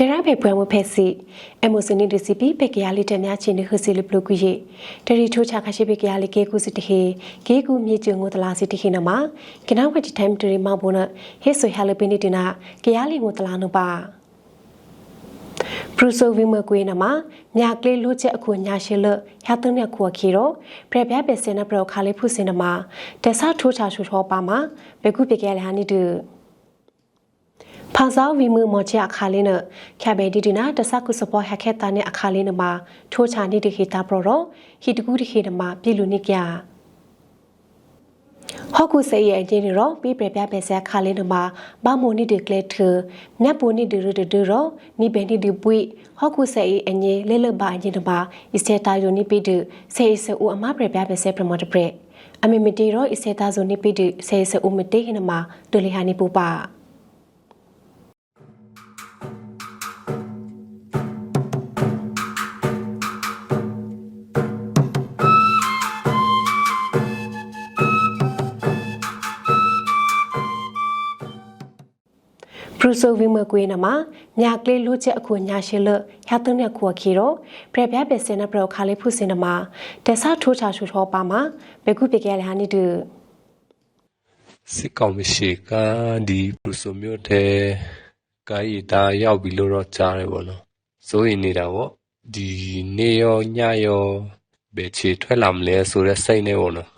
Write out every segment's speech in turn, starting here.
တရဖေပွဲမဖက်စီအမိုစနီဒီစီပီပေကရလီတများချင်းဟစီလပလကူယေတရီထိုချခရှိပေကရလီကေကူစီတဟေကေကူမြေကျုံကိုတလာစီတခိနမကနဝတိတိုင်တရီမဘုနဟေဆွေဟလပင်းဒီနာကရလီကိုတလာနပါပရူဆိုဝီမကွေးနမညာကလေးလူချက်အခုညာရှိလရတုံးရခုခီရောပြပြပစင်နပရခါလေးဖုစင်နမတဆထိုးချဆူထောပါမှာဘေကုပေကရလဟာနီတူ ဖာဇောဝီမှုမချအခါလေးနခဘဲဒီဒီနာတဆကုစပေါ်ဟက်ခက်တာနဲ့အခါလေးနမှာထိုးချနိတခိတာပရောဟီတကူတခိနမှာပြည်လူနိကဟောက်ကုစေရဲ့အချင်းရောပြီးပြပြပဲဆက်ခါလေးနမှာဘာမိုနိတကလက်ထမြတ်ပူနိတရတဒရောနိဘဲနိဒီပွိဟောက်ကုစေရဲ့အငြေလဲလဘာအချင်းနမှာအစတာယိုနိပိဒဆေဆူအမပြပြပဲဆက်ပရမတ်ပရက်အမေမတီရောအစတာဇိုနိပိဒဆေဆူမတေဟနမှာဒူလီဟာနိပူပါ ရူဆိုဗီမကွေးနမညာကလေးလူချက်အခုညာရှိလရတုံးရခုခီရောပြပြပဲစင်နပရခါလေးဖုစင်နမတဆထိုးချဆူထောပါမှာဘေကုပေကရဟာနိတူစစ်ကောင်မရှိကဒီပရူဆိုမျိုးတဲ့ကာရီတာရောက်ပြီလို့တော့ကြားတယ်ပေါ့နော်စိုးရင်နေတာပေါ့ဒီနေရောညရောဘယ်ချေထွက်လာမလဲဆိုတဲ့စိတ်နဲ့ပေါ့နော်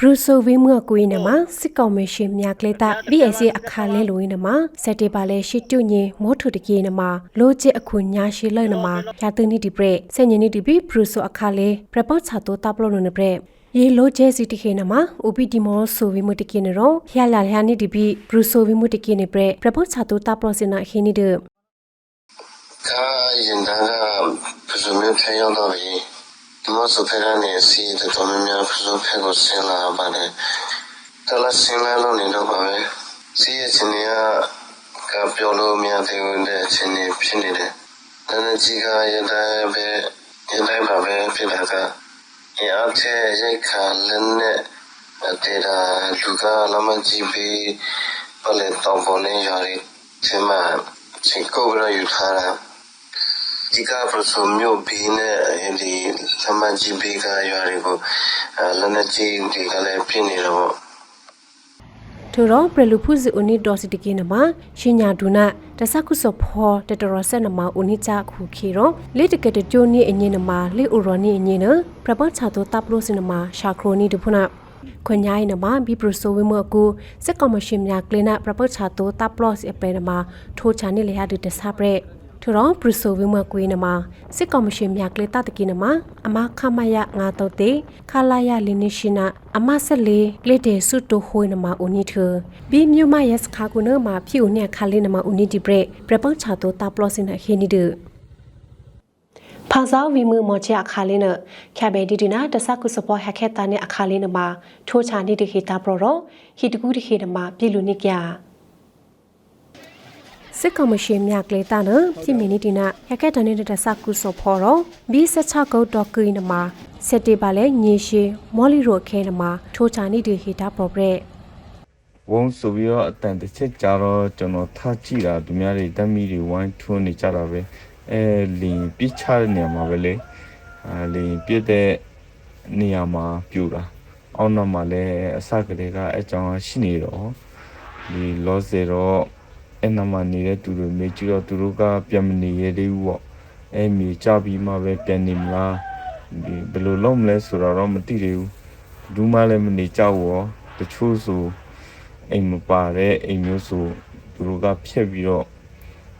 ဘရူဆိုဝေးမှုကွေးနမှာစစ်ကောင်မရှင်မြကလေးတာ BSC အခါလဲလို့နမှာစက်တေပါလဲရှိတုညင်မောထုတကြီးနမှာလိုချစ်အခုညာရှိလဲနမှာရာတနီဒီပရက်ဆင်ညနီဒီပဘရူဆိုအခါလဲပရပတ်ချာတော့တပ်လို့နပရက်ရေလိုဂျဲစီတခေနမှာ OP ဒီမောဆိုဝီမတကိနရောဖျာလာလျာနီဒီပဘရူဆိုဝီမတကိနေပရက်ပရပတ်ချာတော့တပ်လို့စင်နာခင်းနီဒကာရင်ဒါကဘဇုံနဲ့ထိုင်ရောက်တော့ပြီ မောစဖက်ကနေစီးတဲ့တော်များများဖစုဖက်ကိုဆင်းလာပါတယ်တလဆင်းလာလို့နေတော့ပါပဲစီးရဲ့ချင်းတွေကပြောလို့မရသေးဘူးတဲ့ချင်းတွေဖြစ်နေတယ်တနကြီးကရတဲ့ပဲရတဲ့ပါပဲဖြစ်တာကအဲအချေရိတ်ခါလင်းနဲ့တေတာလူကလမကြီးပြီးပလက်တော်ပေါ်နေရတဲ့ချင်းမချင်းကိုရယူထားတာ နဲ့ဒီသမကြီးဘေးကရွာတွေကိုလနကြီးတွေကလည်းပြင်းနေတော့ထိုတော့ပရလူဖုဇီအိုနီဒေါ်စီတကိနမရှင်ညာဒုနာတဆကုစဖောတတရဆက်နမအိုနီချခုခီရောလေတကတဲ့ကျိုးနီအငင်းနမလေအိုရောနီအငင်းနပြပချာတိုတပ်လို့စနမရှာခရိုနီဒဖုနာခွန်ညာိနမဘီပရဆိုဝေမကူစက်ကော်မရှင်များကလနာပြပချာတိုတပ်လို့စအပရနမထိုချာနီလေဟာဒတဆပရက် ထိုတော့ပရဆိုဝေမကွေးနမစစ်ကော်မရှင်များကလေတတကိနမအမခမယငါတော့တေခလာယလင်းနေရှိနာအမဆက်လေလေတေဆုတိုဟွေနမဦးနီထဘီမြူမယက်ခါကုနမဖြူနေခါလေးနမဦးနီဒီဘရက်ပြပချာတိုတာပလောစင်ဟေနီဒဖာဇာဝီမှုမချအခါလေးနခဘဲဒီဒီနာတဆကုစပေါ်ဟက်ခက်တာနဲ့အခါလေးနမှာထိုးချာနေတခေတာပရောတော့ဟီတကူတခေနမှာပြည်လူနိက စစ်ကောင်မရှင်မြကလေတာနပြည်မီနီတီနာရကက်တနေတဲ့တဆကုစဖော်တော့ဘီဆက်ချကုတ်တော့ကွေးနမှာစက်တေပါလဲညေရှိမော်လီရိုခဲနမှာထိုးချာနေတခေတာပရောပရက်ဝုန်းဆိုပြီးတော့အတန်တစ်ချက်ကြာတော့ကျွန်တော်ထားကြည့်တာသူများတွေဓာတ်မီတွေဝိုင်းထွန်းနေကြတာပဲအဲလင်ပြစ်ချတဲ့နေရာမှာပဲလေအဲလင်ပြစ်တဲ့နေရာမှာပြူတာအောက်နောက်မှာလည်းအစကလေးကအကြောင်းရှိနေတော့ဒီလောဆယ်တော့ အဲ့နာမှာနေတဲ့သူတွေမေးကြည့်တော့သူတို့ကပြန်မနေရသေးဘူးပေါ့အဲမြေကြပြီးမှပဲပြန်နေမလားဒီဘယ်လိုလုပ်မလဲဆိုတော့မသိသေးဘူးဘူးမှလည်းမနေကြဘူးရောတချို့ဆိုအိမ်မပါတဲ့အိမ်မျိုးဆိုသူတို့ကဖြက်ပြီးတော့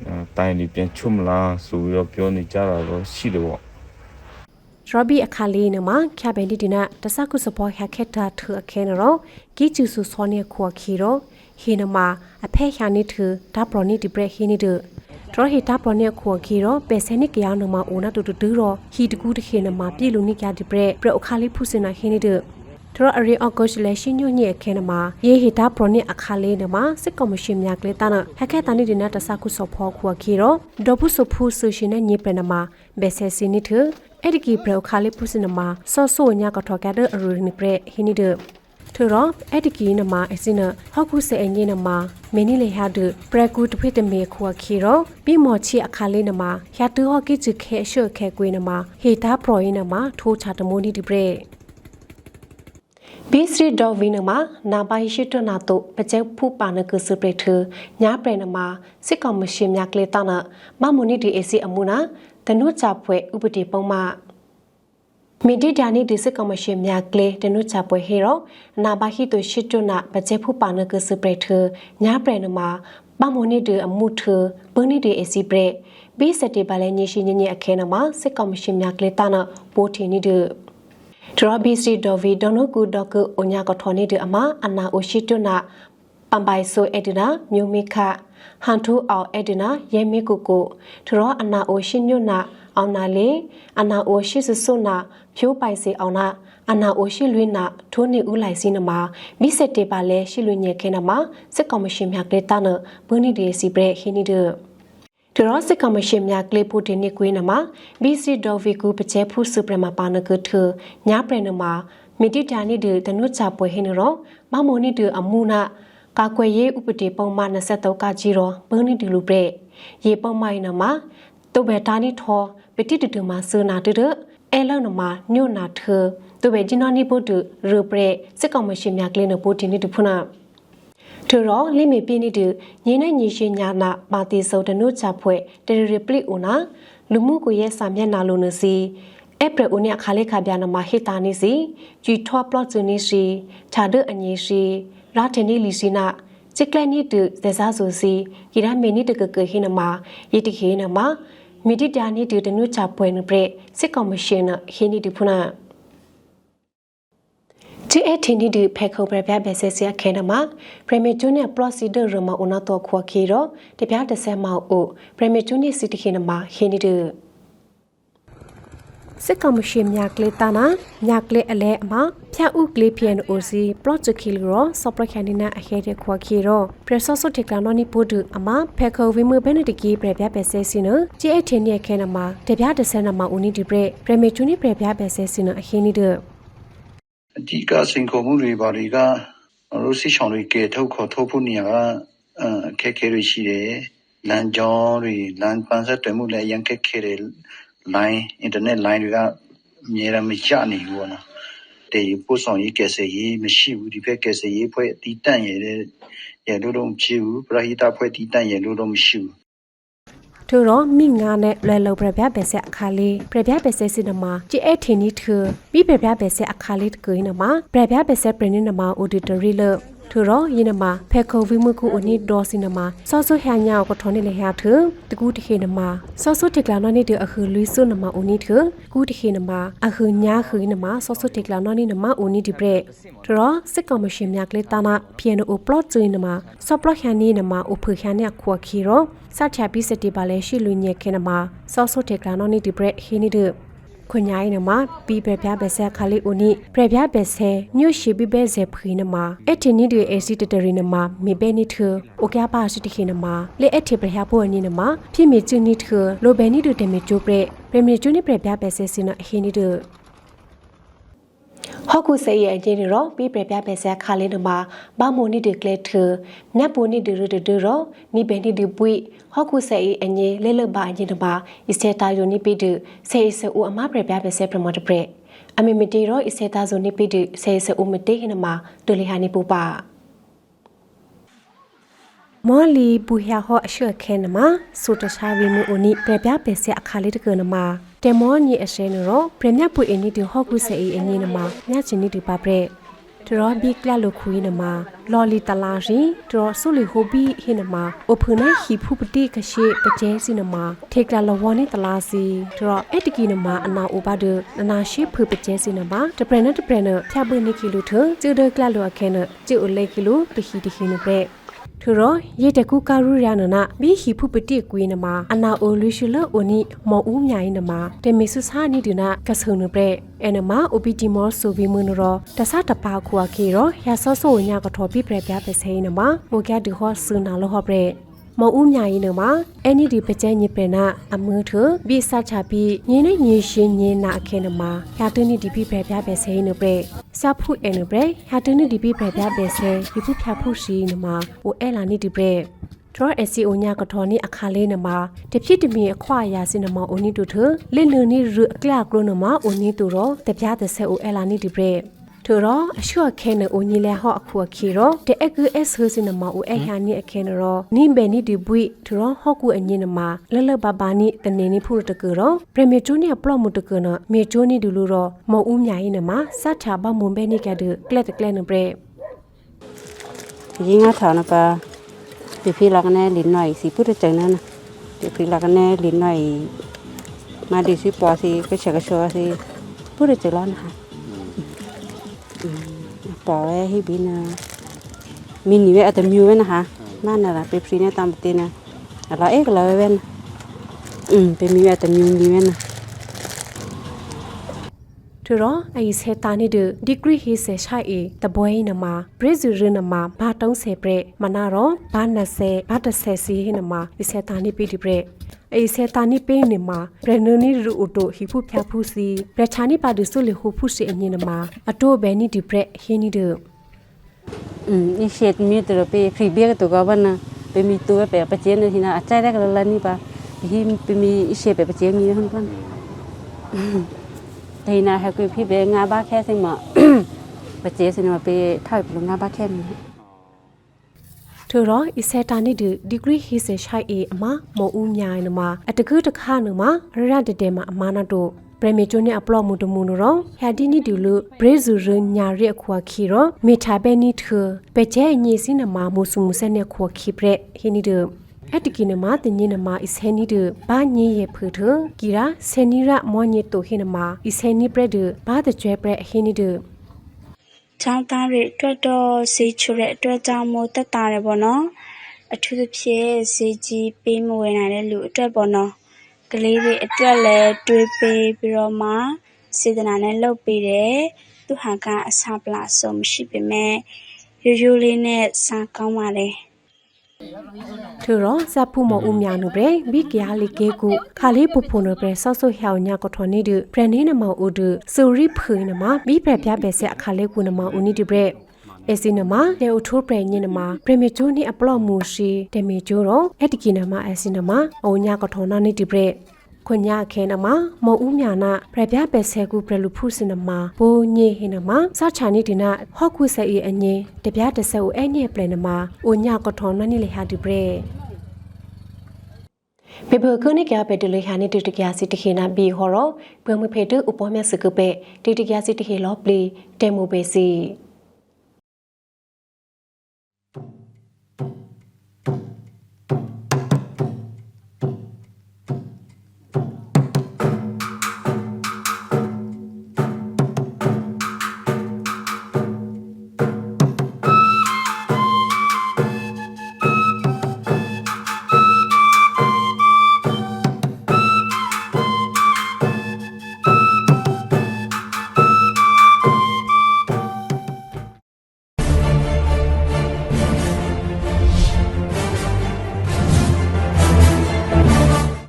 အဲတိုင်းဒီပြန်ချွတ်မလားဆိုပြီးတော့ပြောနေကြတာတော့ရှိတယ်ပေါ့ ရောဘီအခါလေးနမခဘဲလီဒီနာတဆကုစပေါ်ဟက်ခက်တာထအခဲနရောဂီချူဆူစောနေခွာခီရောဟီနမအဖဲခါနိထဒါပရနိဒီဘရက်ဟီနိဒထရဟီတာပရနိခွာခီရောပေဆနိကရနမအိုနာတူတူဒူရောဟီတကူတခေနမပြည်လူနိကဒီဘရက်ပရအခါလေးဖုစနာဟီနိဒ ထရအရီအော့ဂတ်လေရှိညညေခဲနမယေဟီတာပရနိအခါလေးနမစစ်ကော်မရှင်များကလေးတနာဟက်ခက်တနိဒီနာတဆကုစဖောခွာခီရောဒေါပုစဖူဆူရှင်နဲ့ညေပနမဘေဆဲစီနိထအဲ့ဒီကီဘရခါလေးပုစနမဆော့ဆိုညာကထောကတဲ့ရူနိပရဟိနိဒထထူတော့အဲ့ဒီကီနမအစင်းနဟောက်ခုစေအငင်းနမမင်းနီလေဟာဒပရကူတဖိတမေခွာခီရောပြီမော်ချီအခါလေးနမရတူဟော့ကိချခဲရှော့ခဲကွေးနမဟေတာပရိုရင်နမထိုးချတမိုးနီဒီပရေ ဘီစရီဒေါဗီနမနာပိုင်ရှိတနာတုပကျက်ဖူပါနကစပရထညာပရနမစစ်ကောင်မရှင်မြကလေတနာမမူနီဒီအေစီအမူနာတနုချပွဲဥပဒေပုံမှာမီဒီဒါနီဒီစကမရှင်မြကလေတနုချပွဲဟေရောနာဘဟီတိုရှိတုနာပကျက်ဖူပါနကစပရထညာပရနမပမုန်နီဒီအမှုထဘနီဒီအေစီပရဘီစတေပါလဲညရှိညညအခဲနမစစ်ကမရှင်မြကလေတနာပိုတီနီဒီ ဒရဘီစီဒေါ်ဗီဒေါနကူဒေါကအိုညာကထော်နေတဲ့အမအနာအိုရှိတုနာပမ်ပိုင်ဆိုအဒီနာမြို့မိခဟန်ထူအောင်အဒီနာရဲမီကူကိုထရောအနာအိုရှိညွနာအောင်နာလေအနာအိုရှိဆဆုနာဖြိုးပိုင်စီအောင်နာအနာအိုရှိလွင်းနာထိုးနေဦးလိုက်စီနမမိစက်တေပါလဲရှိလွညေခဲနမစစ်ကောင်မရှင်မြကလေတနဘုန်နီဒီစီဘရက်ဟီနီဒ ဒရစစ်ကမရှင်မြကလေပူတင်နေကွေးနမဘီစီဒေါ်ဗီကူပချေဖုစုပရမပါနကထညာပရနမမီတီတာနီဒီတနုချပွဲဟင်းရောမမိုနီဒီအမှုနာကာကွယ်ရေးဥပဒေပုံမှန်23ကကြီးရောဘုန်နီဒီလူပရက်ရေပုံမိုင်းနမတုဘဲတာနီထောပတိတူမဆနာတရအဲလောနမညွနာထတုဘဲဂျီနာနီပုတ်ရပရက်စစ်ကောင်မရှင်မြကလေနပူတင်နေတဖုနာ ထရောလိမေပြင်းနေတူညီနဲ့ညီရှင်ညာနာပါတီစုံတနုချဖွဲ့တရရပလိအိုနာလူမှုကိုရဲ့စာမျက်နှာလိုနစီဧပြီဦးနဲ့ခါလေးခါပြနာမဟိတာနေစီဂျီထွာပလော့ဇူနီစီခြာဒအညီစီရာထနီလီစီနာချစ်ကလနီတူဇေဇာဆူစီဂီရမေနီတကကဟိနမယတိခေနမမီဒီတာနီတူတနုချပွဲနပရစစ်ကော်မရှင်နဟိနီတူဖုနာ ဒီအထင်းဒီဖက်ခုပရပြဘက်ဆက်ဆက်ခဲနမှာပရမီဂျူနီယာပရော့စီဒါရမအနာတော့ခွာခီရောတပြားတစ်ဆက်မောက်အိုပရမီဂျူနီယာစီတခိနမှာဟင်းဒီတူစစ်ကောင်မရှင်မြကလေတာနာမြကလေအလဲအမဖြတ်ဥကလေးပြန်အိုစီပရော့ဂျက်ကီရောဆော့ပရခန်ဒီနာအခဲတဲ့ခွာခီရောပရက်ဆော့ဆော့တက်ကလာနော်နီပိုဒူအမဖက်ခုဝိမဘဲနတကီပရပြဘက်ဆက်စီနဂျီအထင်းဒီခဲနမှာတပြားတစ်ဆက်နမှာဦးနီဒီပရပရမီဂျူနီပရပြဘက်ဆက်စီနအဟင်းဒီတူ အဓိကစိန်ခေါ်မှုတွေဘာတွေကရုစီချောင်းတွေကဲထုတ်ခေါ်ထုတ်ဖို့နေရာကအခက်အခဲတွေရှိတယ်လမ်းကြောင်းတွေလမ်းပန်းဆက်တွင်မှုလည်းအရင်ခက်ခဲတယ် line internet line တွေကအများရမရနိုင်ဘူးပေါ့နော်တေပို့ဆောင်ရေးကယ်ဆယ်ရေးမရှိဘူးဒီဘက်ကယ်ဆယ်ရေးဖွဲ့တီးတန့်ရတဲ့ရလို့တော့မရှိဘူးပရဟိတဖွဲ့တီးတန့်ရလို့တော့မရှိဘူး ထို့တော့မိငါနဲ့လွယ်လုံပြပြပဲဆက်အခါလေးပြပြပဲဆက်စနမှာကြည်အထင်းနီထပြီးပြပြပဲဆက်အခါလေးတကွေးနမှာပြပြပဲဆက်ပရင်းနမှာ auditory လို့ ထို့တော့ယင်းနမှာဖက်ခုံဝိမှုခုအနိဒေါ်စင်နမှာစောဆဟညာညောကထောနေလေဟာထတကူတခေနမှာစောဆတက်လာနော်နေတအခုလူဆုနမှာအနိထကူတခေနမှာအခုညာခီနမှာစောဆတက်လာနော်နေနမှာအနိဒီပရက်ထို့တော့စစ်ကောင်မရှင်မြကလေးတာနာဖီယနိုပလော့ဇင်းနမှာစောပလော့ခန်နီနမှာဥဖခန်နဲ့ခွာခီရောစချပီစတီပါလဲရှိလူညက်ခဲနမှာစောဆတက်လာနော်နေဒီပရက်ဟီနီဒ ခွန်ညာရင်မှာပီပပြဘဆက်ခါလေးဦးနိပြပြဘဆက်ညွရှိပိဘဲဇေဖီနမှာအထင်းနီဒီအစီတတရီနမှာမိဘဲနိထအိုကပါစတိခိနမှာလေအထပြဟဖို့နိနမှာဖြစ်မီချူနိထလိုဘဲနိဒတမီကျိုပရပရမီချူနိပြပြဘဆက်စင်နအဟိနိဒ ဟောက်ကုစေရဲ့အချင်းရောပြီးပြပြပဲဆက်ခါလေးနမှာဘာမိုနီဒီကလက်ထနက်ပိုနီဒီရဒဒရောနိဘဲနီဒီပွိဟောက်ကုစေရဲ့အငြလဲလဘာအချင်းနမှာအစတာယိုနိပိဒဆေဆူအမပြပြပဲဆက်ပရမတ်ပရအမီမတီရောအစတာဇိုနိပိဒဆေဆူမတေဟနမှာတူလီဟာနိပူပါမော်လီဘူဟျာဟောအရှက်ခဲနမှာစူတရှာဝီမူအိုနိပြပြပဲဆက်အခါလေးတကနမှာ တေမောညီအရှဲနရောပရမြပွေအနိတီဟောက်ကုစေအငြင်းနမှာညချင်နိတီပါပရက်တရောဘီကလလိုခွေးနမှာလော်လီတလာရီတရောဆုလီဟိုဘီဟိနမှာအိုဖုန်ဟီဖူပတိခရှိပကျဲစီနမှာထေကလလဝနိတလာစီတရောအတကီနမှာအနာအိုဘာဒနနာရှိဖူပကျဲစီနမှာတပရနတပရနဖြာပွေနိကီလူထကျူဒကလလိုအခဲနကျူအိုလေကီလူတဟီတဟီနပ ရက်ထူရောရေတကူကာရူရနနာဘီဟီဖုပတိကွေးနမအနာအိုလူရှလအိုနီမောဦးမြိုင်နမတေမီဆုစာနီဒနာကဆုံနပရအနမအိုပီတီမောဆိုဘီမွနရောတဆတပါခွာကေရောရဆောဆောညာကထောပိပရပြပစေနမမိုကဒူဟောဆူနာလောဟပရ မောင်ဦးမြရင်နမှာအဲ့ဒီဒီပကြဲညပနာအမှုထဘိစချပြီးညင်းနေညင်းရှင်ညင်းနာအခဲနမှာဟာတနီဒီပိဖရပြပဲဆေနပရစဖုအနပရဟာတနီဒီပိဖရပြပဲဆေဒီဖုဖျဖုရှိနမှာအိုအဲလာနီဒီပရထရအစီအိုညာကထော်နီအခါလေးနမှာတဖြစ်တမီအခွာရာစင်နမအိုနီတူထလင်လနီရအကလကရနမှာအိုနီတူရောတပြားတဲ့ဆေအိုအဲလာနီဒီပရ ထရောအရှော့ခဲနအိုညီလဲဟော့အခုခီရောတဲ့အကူအက်ဟစနမအိုအဲဟာနီအခဲနရောနိဘဲနီဒီဘွိထရောဟော့ကူအညင်နမလလဘဘာနီတနေနီဖုရတကူရောပရမီတိုနီပလော့မှုတကူနမေချိုနီဒူလူရောမောဦးမြာရင်နမစတ်ချာဘမွန်ဘဲနီကဒကလက်တကလက်နပရ ยิงอาถอนปะปีพี่ลักแน่ลิ้นหน่อยสิพูดใจนั่นนะปีพี่ลักแน่ลิ้นหน่อยมาดีสิปอสิก็เฉกชัวสิพูดใจร้อนค่ะ ปอไว้ให้บินมีนี่เวอแต่มิวเว้นะคะนั่นน่ะล่ะปีพี่เนี่ยตามปกตินะอะไรเอ๊ะก็เลยเว้นอืมเป็นมีเวแต่มิวมีเว้นะ ထရောအီဆေတာနီဒဒီဂရီဟီဆေရှိုင်အတပွဲနမဘရဇီရနမဘာတုံးဆေပရမနာရောဘာနဆေဘာတဆေစီဟိနမအီဆေတာနီပီဒီပရ ไอเซตานิเป้เนมาเรนนี่รูโตฮิพูพยาพูซีประชานิปาดุสุเลฮูพูซีเอเนนมาอโตเบนิดิเปรเฮนิเดอืมอีเชตมีตัวเปฟรีเบียกตัวกบันนะเปมีตัวเปปะเจนทีนะอาจารย์ได้กันละนี่ปะฮิมเปมีอีเชตเปปะเจมีฮุนกันทีนะฮะคือพี่เบงาบ้าแค่เสงมาปะเจสินะมาเปถ่ายปลงงาบ้าแค่นี้ ထရောအီဆေတာနီဒဒီဂရီဟီဆေရှိုင်အအမမောဦးမြိုင်နမအတကူတခါနမရရတတဲမအမနာတို့ပရမီချိုနေအပလော့မှုတမှုနရောဟက်ဒီနီဒူလူဘရေဇူရညာရက်ခွာခီရောမေထာဘဲနီထပကျဲညေစီနမမုဆုမစနေခွာခီပရက်ဟီနီဒအတကိနမတင်ညနမအစဟနီဒဘာညေရဖထကီရာဆနီရမောညေတိုဟိနမအစဟနီပရက်ဒဘာတကျွဲပရက်ဟီနီဒ ចောင်းသားတွေအတွက်တော့ဈေးချိုတဲ့အတွက်ကြောင့်မို့တက်တာတယ်ပေါ့နော်အထူးသဖြင့်ဈေးကြီးပေးမဝယ်နိုင်တဲ့လူအတွက်ပေါ့နော်ကလေးတွေအတွက်လည်းတွေးပေးပြီးတော့မှစေတနာနဲ့လုပ်ပေးတယ်သူဟာကအစာပလာဆုံးမရှိပေမဲ့ရိုးရိုးလေးနဲ့စားကောင်းပါလေ ထရောစဖူမအုံမြနု bre ဘီကရလီကေကုခါလေးပူဖုန်န bre ဆော့ဆော့ဟျောင်ညာကထွန်နေဒပရနေနမအုဒစူရီဖွေနမဘီပြပြပဲဆက်အခါလေးကုနမဦးနီဒီ bre အစီနမလေအထိုးပရညင်နမပရမီဂျိုနီအပလော့မူရှိတမီဂျိုရောအတကီနမအစီနမအုံညာကထွန်နာနေဒီ bre ခွညာခဲနမမောဦးမြနာပြပြပဲဆဲကူပရလူဖုစနမဘိုးညေဟိနမစချာနီဒီနာဟော့ကုဆဲအအငင်းတပြတဆဲဦးအဲ့ညေပလနမအိုညာကထွန်နနီလေဟာဒီ bre ပေဘကုနိကပဲတလေဟာနေတတကရစီတခေနာဘီဟောရဘွေမဖေတုဥပမေစကပေတတကရစီတခေလောပလီတေမိုဘေစီ